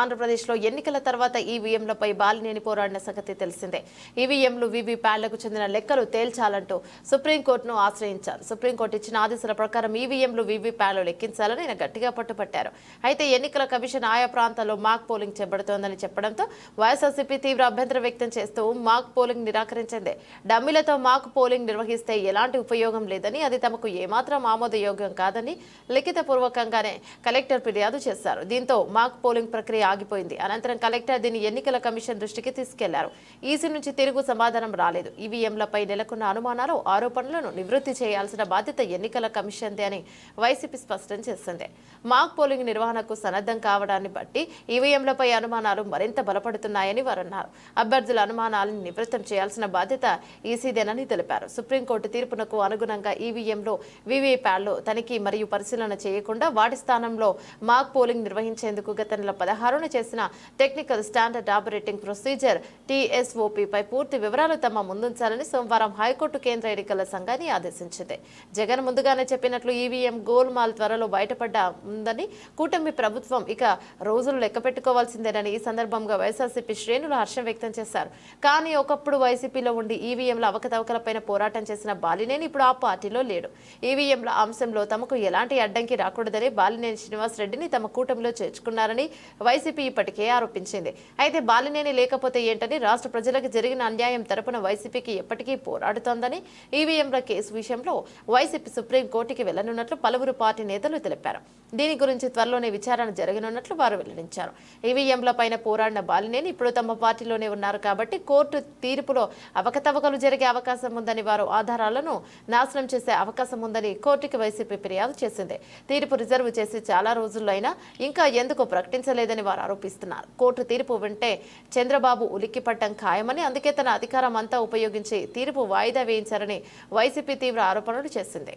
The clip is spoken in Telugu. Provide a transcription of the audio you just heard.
ఆంధ్రప్రదేశ్లో ఎన్నికల తర్వాత ఈవీఎంలపై బాలినేని పోరాడిన సంగతి తెలిసిందే. ఈవీఎంలు వీవీప్యాడ్లకు చెందిన లెక్కలు తేల్చాలంటూ సుప్రీంకోర్టును ఆశ్రయించారు. సుప్రీంకోర్టు ఇచ్చిన ఆదేశాల ప్రకారం ఈవీఎంలు వీవీప్యాడ్లు లెక్కించాలని ఆయన గట్టిగా పట్టుపట్టారు అయితే ఎన్నికల కమిషన్ ఆయా ప్రాంతాల్లో మాక్ పోలింగ్ చేపడుతోందని చెప్పడంతో వైఎస్ఆర్సీపీ తీవ్ర అభ్యంతరం వ్యక్తం చేస్తూ మాక్ పోలింగ్ నిరాకరించింది. డమ్మిలతో మాక్ పోలింగ్ నిర్వహిస్తే ఎలాంటి ఉపయోగం లేదని అది తమకు ఏమాత్రం ఆమోదయోగ్యం కాదని లిఖితపూర్వకంగానే కలెక్టర్ ఫిర్యాదు చేశారు. దీంతో మాక్ పోలింగ్ ప్రక్రియ ఆగిపోయింది. అనంతరం కలెక్టర్ దీన్ని ఎన్నికల కమిషన్ దృష్టికి తీసుకెళ్ళారు. ఈసీ నుంచి తిరుగు సమాధానం రాలేదు. ఈవీఎంలపై నెలకొన్న అనుమానాలు ఆరోపణలను నివృత్తి చేయాల్సిన బాధ్యత ఎన్నికల కమిషన్దే అని వైసీపీ స్పష్టం చేసింది. మాక్ పోలింగ్ నిర్వహణకు సన్నద్ధం కావడాన్ని బట్టి ఈవీఎంలపై అనుమానాలు మరింత బలపడుతున్నాయని వారు అన్నారు అభ్యర్థుల అనుమానాలను నివృత్తం చేయాల్సిన బాధ్యత ఈసీదేనని తెలిపారు. సుప్రీంకోర్టు తీర్పునకు అనుగుణంగా ఈవీఎంలో వీవీప్యాడ్లు తనిఖీ మరియు పరిశీలన చేయకుండా వాటి స్థానంలో మాక్ పోలింగ్ నిర్వహించేందుకు గత నెల పదహారున చేసిన టెక్నికల్ స్టాండర్డ్ ఆపరేటింగ్ ప్రొసీజర్ టీఎస్ఓపీపై పూర్తి వివరాలు తమ ముందుంచాలని సోమవారం హైకోర్టు కేంద్ర ఎన్నికల సంఘాన్ని ఆదేశించింది. జగన్ ముందుగానే చెప్పినట్లు ఈవీఎం గోల్మాల్ త్వరలో బయటపడ్డ ఉందని కూటమి ప్రభుత్వం ఇక రోజులు లెక్క పెట్టుకోవాల్సిందేనని ఈ సందర్భంగా వైఎస్ఆర్సీపీ శ్రేణులు హర్షం వ్యక్తం చేశారు. కానీ ఒకప్పుడు వైసీపీలో ఉండి ఈవీఎంల అవకతవకలపైన పోరాటం చేసిన బాలినేని ఇప్పుడు ఆ పార్టీలో లేడు. ఈవీఎంల అంశంలో తమకు ఎలాంటి అడ్డంకి రాకూడదని బాలినేని శ్రీనివాస్ రెడ్డిని తమ కూటమిలో చేర్చుకున్నారని వైసీపీ ఇప్పటికే ఆరోపించింది. అయితే బాలినేని లేకపోతే ఏంటని రాష్ట్ర ప్రజలకు జరిగిన అన్యాయం తరపున వైసీపీకి ఎప్పటికీ పోరాడుతోందని ఈవీఎంల కేసు విషయంలో వైసీపీ సుప్రీం కోర్టుకి వెళ్ళనున్నట్లు పలువురు పార్టీ నేతలు తెలిపారు. దీని గురించి త్వరలోనే విచారణ జరగనున్నట్లు వారు వెల్లడించారు. ఈవీఎంల పైన పోరాడిన బాలినేని ఇప్పుడు తమ పార్టీలోనే ఉన్నారు కాబట్టి కోర్టు తీర్పులో అవకతవకలు జరిగే అవకాశం ఉందని వారు ఆధారాలను నాశనం చేసే అవకాశం ఉందని కోర్టుకి వైసీపీ ఫిర్యాదు చేసింది. తీర్పు రిజర్వ్ చేసి చాలా రోజుల్లో అయినా ఇంకా ఎందుకు ప్రకటించలేదని వారు ఆరోపిస్తున్నారు. కోర్టు తీర్పు వింటే చంద్రబాబు ఉలిక్కిపట్టం ఖాయమని అందుకే తన అధికారం అంతా ఉపయోగించి తీర్పు వాయిదా వేయించారని వైసీపీ తీవ్ర ఆరోపణలు చేసింది.